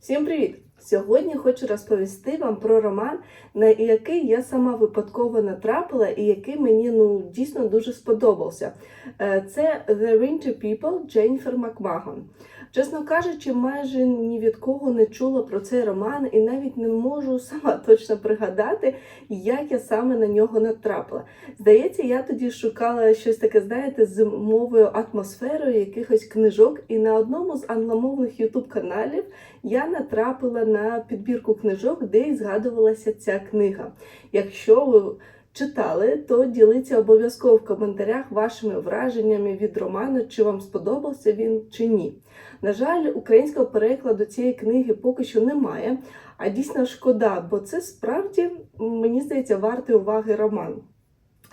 Всім привіт! Сьогодні хочу розповісти вам про роман, на який я сама випадково натрапила і який мені ну дійсно дуже сподобався. Е, Це The Winter People Дженніфер Макмагон. Чесно кажучи, майже ні від кого не чула про цей роман і навіть не можу сама точно пригадати, як я саме на нього натрапила. Здається, я тоді шукала щось таке, знаєте, з мовою атмосферою якихось книжок, і на одному з англомовних ютуб-каналів я натрапила на підбірку книжок, де і згадувалася ця книга. Якщо ви читали, то діліться обов'язково в коментарях вашими враженнями від роману, чи вам сподобався він чи ні. На жаль, українського перекладу цієї книги поки що немає, а дійсно шкода, бо це справді, мені здається, вартий уваги роман.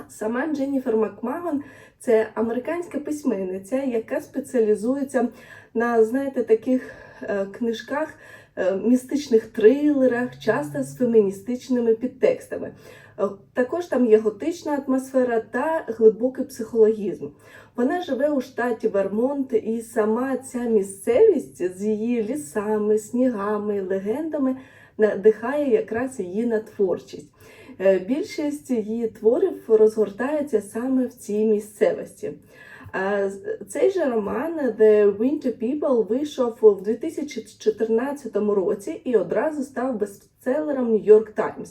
Сама Дженніфер Макмагон це американська письменниця, яка спеціалізується на, знаєте, таких е, книжках, е, містичних трилерах, часто з феміністичними підтекстами. Е, Також там є готична атмосфера та глибокий психологізм. Вона живе у штаті Вермонт, і сама ця місцевість з її лісами, снігами, легендами надихає якраз її на творчість. Е, Більшість її творів розгортається саме в цій місцевості. Цей же роман The Winter People вийшов в 2014 році і одразу став бестселером New York Times.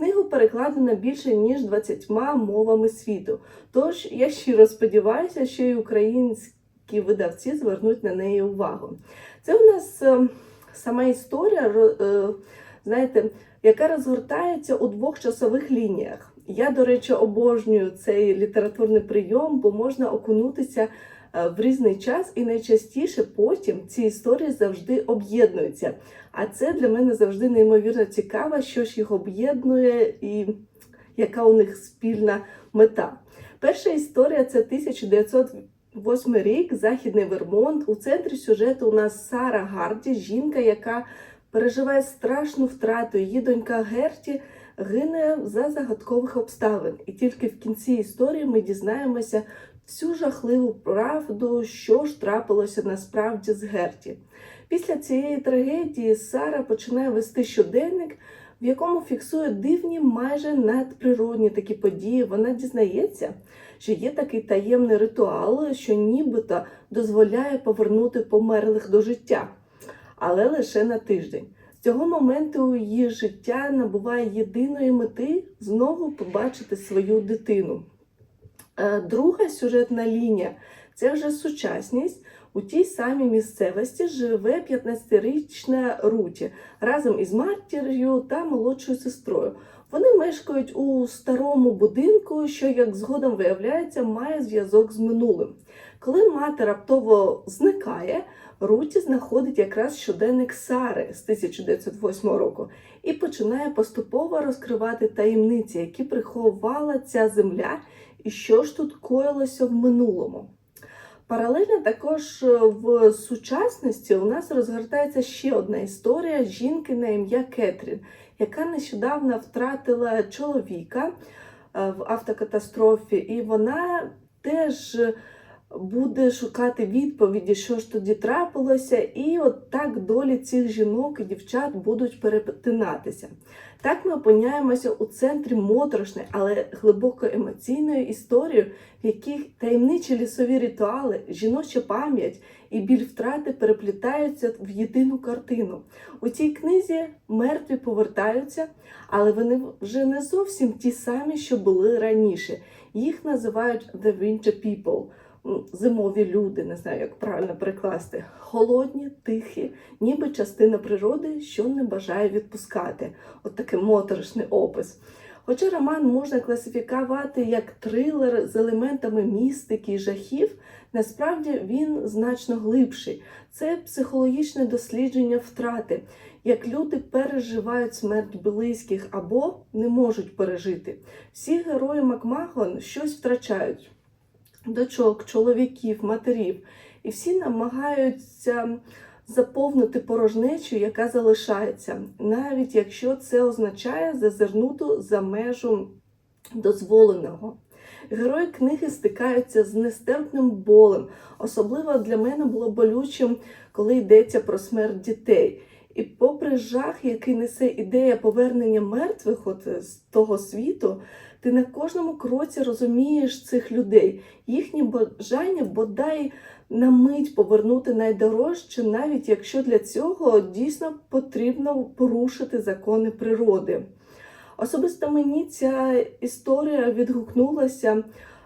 Книгу перекладено більше ніж 20 мовами світу. Тож я щиро сподіваюся, що і українські видавці звернуть на неї увагу. Це у нас е, сама історія, е, знаєте, яка розгортається у двох часових лініях. Я, до речі, обожнюю цей літературний прийом, бо можна окунутися в різний час, і найчастіше потім ці історії завжди об'єднуються. А це для мене завжди неймовірно цікаво, що ж їх об'єднує і яка у них спільна мета. Перша історія це 1908 рік, Західний Вермонт. У центрі сюжету у нас Сара Гарді, жінка, яка переживає страшну втрату. Її донька Герті гине за загадкових обставин. І тільки в кінці історії ми дізнаємося всю жахливу правду, що ж трапилося насправді з Герті. Після цієї трагедії Сара починає вести щоденник, в якому фіксує дивні, майже надприродні такі події. Вона дізнається, що є такий таємний ритуал, що нібито дозволяє повернути померлих до життя, але лише на тиждень. З цього моменту її життя набуває єдиної мети знову побачити свою дитину. Друга сюжетна лінія це вже сучасність. У тій самій місцевості живе 15-річна Руті разом із матір'ю та молодшою сестрою. Вони мешкають у старому будинку, що, як згодом виявляється, має зв'язок з минулим. Коли мати раптово зникає, Руті знаходить якраз щоденник Сари з 1908 року і починає поступово розкривати таємниці, які приховала ця земля, і що ж тут коїлося в минулому. Паралельно також е, в сучасності у нас розгортається ще одна історія жінки на ім'я Кетрін, яка нещодавно втратила чоловіка е, в автокатастрофі, і вона теж буде шукати відповіді, що ж тоді трапилося, і от так долі цих жінок і дівчат будуть перетинатися. Так ми опиняємося у центрі моторошної, але глибоко емоційної історії, в яких таємничі лісові ритуали, жіноча пам'ять і біль втрати переплітаються в єдину картину. У цій книзі мертві повертаються, але вони вже не зовсім ті самі, що були раніше. Їх називають The Winter People. Зимові люди, не знаю, як правильно перекласти, холодні, тихі, ніби частина природи, що не бажає відпускати. От такий моторошний опис. Хоча роман можна класифікувати як трилер з елементами містики і жахів, насправді він значно глибший. Це психологічне дослідження втрати, як люди переживають смерть близьких або не можуть пережити. Всі герої Макмахон щось втрачають дочок, чоловіків, матерів, і всі намагаються заповнити порожнечу, яка залишається, навіть якщо це означає зазирнути за межу дозволеного. Герої книги стикаються з нестерпним болем. Особливо для мене було болючим, коли йдеться про смерть дітей. І попри жах, який несе ідея повернення мертвих от з того світу, ти на кожному кроці розумієш цих людей, їхнє бажання бодай на мить повернути найдорожче, навіть якщо для цього дійсно потрібно порушити закони природи. Особисто мені ця історія відгукнулася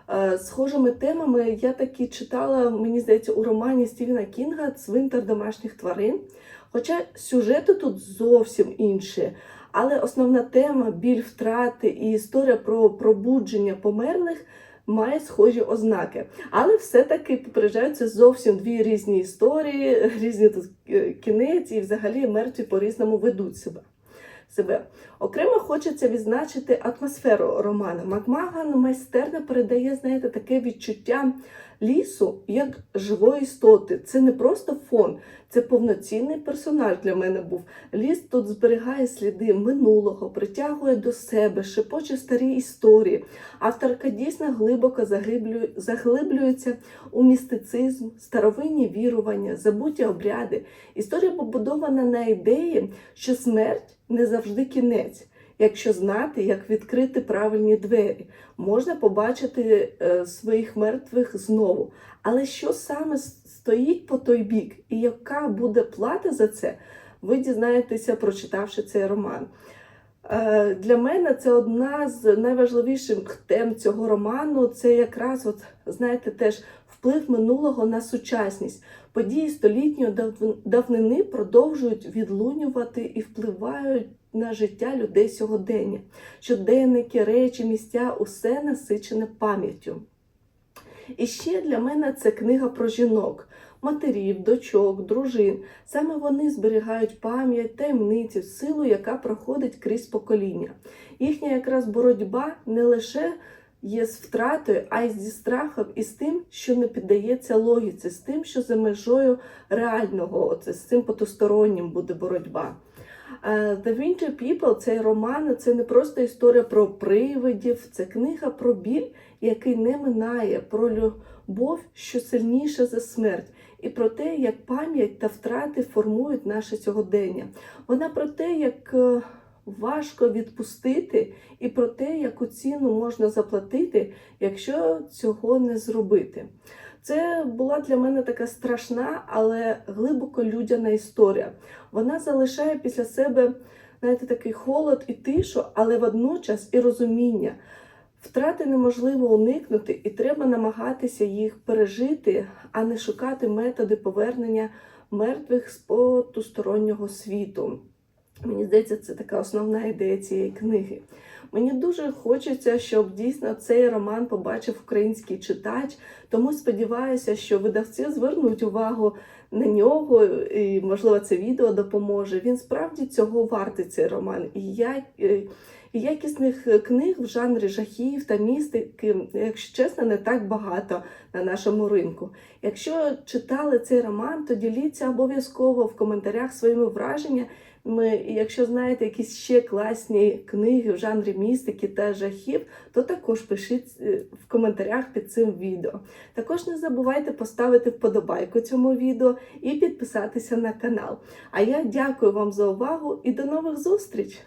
е, схожими темами. Я таки читала, мені здається, у романі Стівена Кінга Цвинтар домашніх тварин. Хоча сюжети тут зовсім інші. Але основна тема біль втрати і історія про пробудження померлих має схожі ознаки. Але все-таки попереджаються зовсім дві різні історії, різні тут е, кінець, і взагалі мертві по-різному ведуть себе. себе. Окремо хочеться відзначити атмосферу романа. Макмаган майстерно передає, знаєте, таке відчуття лісу як живої істоти. Це не просто фон, це повноцінний персонаж для мене був. Ліс тут зберігає сліди минулого, притягує до себе, шепоче старі історії. Авторка дійсно глибоко заглиблюється у містицизм, старовинні вірування, забуті обряди. Історія побудована на ідеї, що смерть не завжди кінець. Якщо знати, як відкрити правильні двері, можна побачити е, своїх мертвих знову. Але що саме стоїть по той бік, і яка буде плата за це, ви дізнаєтеся, прочитавши цей роман. Е, Для мене це одна з найважливіших тем цього роману. Це якраз, от, знаєте, теж вплив минулого на сучасність. Події столітньої давнини продовжують відлунювати і впливають на життя людей сьогодення. Щоденники, речі, місця усе насичене пам'яттю. І ще для мене це книга про жінок, матерів, дочок, дружин. Саме вони зберігають пам'ять, таємниці, силу, яка проходить крізь покоління. Їхня якраз боротьба не лише є з втратою, а й зі страхом і з тим, що не піддається логіці, з тим, що за межою реального, оце, з цим потустороннім буде боротьба. Е, The Winter People, цей роман, це не просто історія про привидів, це книга про біль, який не минає, про любов, що сильніша за смерть, і про те, як пам'ять та втрати формують наше сьогодення. Вона про те, як е, важко відпустити, і про те, яку ціну можна заплатити, якщо цього не зробити. Це була для мене така страшна, але глибоко людяна історія. Вона залишає після себе, знаєте, такий холод і тишу, але водночас і розуміння. Втрати неможливо уникнути, і треба намагатися їх пережити, а не шукати методи повернення мертвих з потустороннього світу. Мені здається, це така основна ідея цієї книги. Мені дуже хочеться, щоб дійсно цей роман побачив український читач, тому сподіваюся, що видавці звернуть увагу на нього, і можливо це відео допоможе. Він справді цього вартий цей роман. І я е, і якісних книг в жанрі жахів та містики, якщо чесно, не так багато на нашому ринку. Якщо читали цей роман, то діліться обов'язково в коментарях своїми враженнями. І якщо знаєте якісь ще класні книги в жанрі містики та жахів, то також пишіть е, в коментарях під цим відео. Також не забувайте поставити вподобайку цьому і підписатися на канал. А я дякую вам за увагу і до нових зустріч!